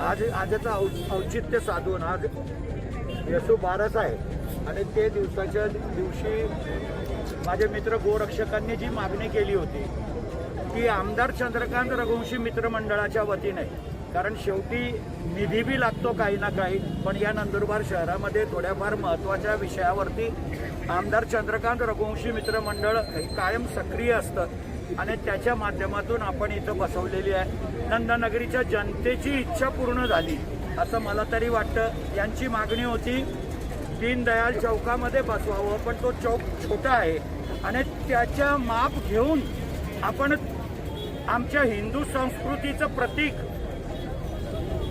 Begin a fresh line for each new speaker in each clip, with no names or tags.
आज आजचं औ- औचित्य साधून आज यसू बारस आहे. आणि ते दिवसाच्या दिवशी माझे मित्र गोरक्षकांनी जी मागणी केली होती ती आमदार चंद्रकांत रघुवंशी मित्रमंडळाच्या वतीने कारण शेवटी निधी बी लागतो काही ना काही पण या नंदुरबार शहरामध्ये थोड्याफार महत्त्वाच्या विषयावरती आमदार चंद्रकांत रघुवंशी मित्रमंडळ हे कायम सक्रिय असतं. आणि त्याच्या माध्यमातून आपण इथं बसवलेली आहे. नंदनगरीच्या जनतेची इच्छा पूर्ण झाली असं मला तरी वाटतं. यांची मागणी होती दीनदयाल चौकामध्ये बसवावं पण तो चौक छोटा आहे. आणि त्याच्या माप घेऊन आपण आमच्या हिंदू संस्कृतीचं प्रतीक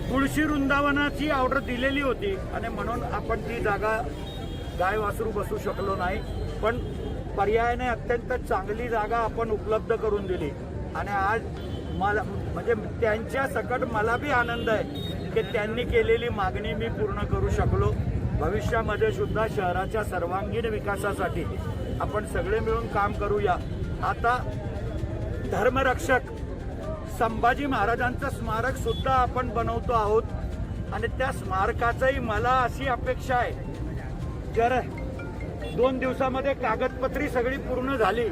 तुळशी वृंदावनाची ऑर्डर दिलेली होती. आणि म्हणून आपण ती जागा गाय वासरू बसू शकलो नाही. पण पर्यायाने अत्यंत चांगली जागा आपण उपलब्ध करून दिली. आणि आज मला म्हणजे त्यांच्या सकट मला बी आनंद आहे की त्यांनी केलेली मागणी मी पूर्ण करू शकलो. भविष्यामध्ये सुद्धा शहराच्या सर्वांगीण विकासासाठी आपण सगळे मिळून काम करूया. आता धर्मरक्षक संभाजी महाराजांचं स्मारक सुद्धा आपण बनवतो आहोत. आणि त्या स्मारकाचंही मला अशी अपेक्षा आहे. जर दोन दिवसामध्ये कागदपत्री सगळी पूर्ण झाली.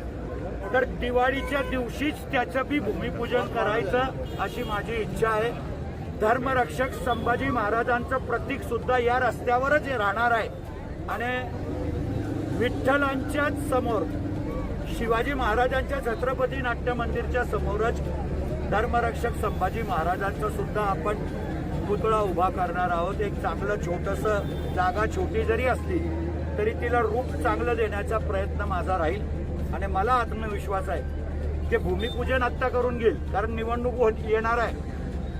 तर दिवाळीच्या दिवशीच त्याचं बी भूमिपूजन करायचं अशी माझी इच्छा आहे. धर्मरक्षक संभाजी महाराजांचं प्रतीक सुद्धा या रस्त्यावरच राहणार आहे. आणि विठ्ठलांच्याच समोर शिवाजी महाराजांच्या छत्रपती नाट्य मंदिरच्या समोरच धर्मरक्षक संभाजी महाराजांचा सुद्धा आपण पुतळा उभा करणार आहोत. एक चांगलं छोटस जागा छोटी जरी असली तरी तिला रूप चांगलं देण्याचा प्रयत्न माझा राहील. आणि मला आत्मविश्वास आहे ते भूमिपूजन आत्ता करून घेईल कारण निवडणूक येणार आहे.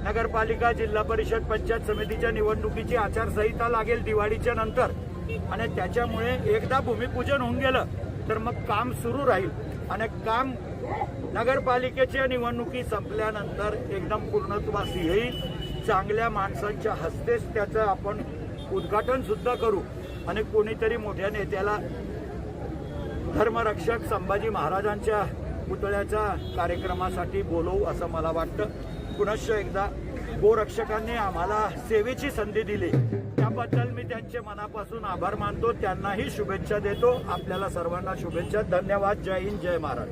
नगरपालिका जिल्हा परिषद पंचायत समितीच्या निवडणुकीची आचारसंहिता लागेल दिवाळीच्या नंतर. आणि त्याच्यामुळे एकदा भूमिपूजन होऊन गेलं तर मग काम सुरू राहील. आणि काम नगरपालिकेच्या निवडणुकी संपल्यानंतर एकदम पूर्णत्वास येईल. चांगल्या माणसांच्या हस्तेच त्याचं आपण उद्घाटन सुद्धा करू. आणि कोणीतरी मोठ्या नेत्याला धर्मरक्षक संभाजी महाराजांच्या पुतळ्याच्या कार्यक्रमासाठी बोलवू असं मला वाटतं. पुनश्च एकदा गोरक्षकांनी आम्हाला सेवेची संधी दिली. त्याबद्दल मी त्यांचे मनापासून आभार मानतो. त्यांनाही शुभेच्छा देतो. आपल्याला सर्वांना शुभेच्छा. धन्यवाद. जय हिंद. जय महाराज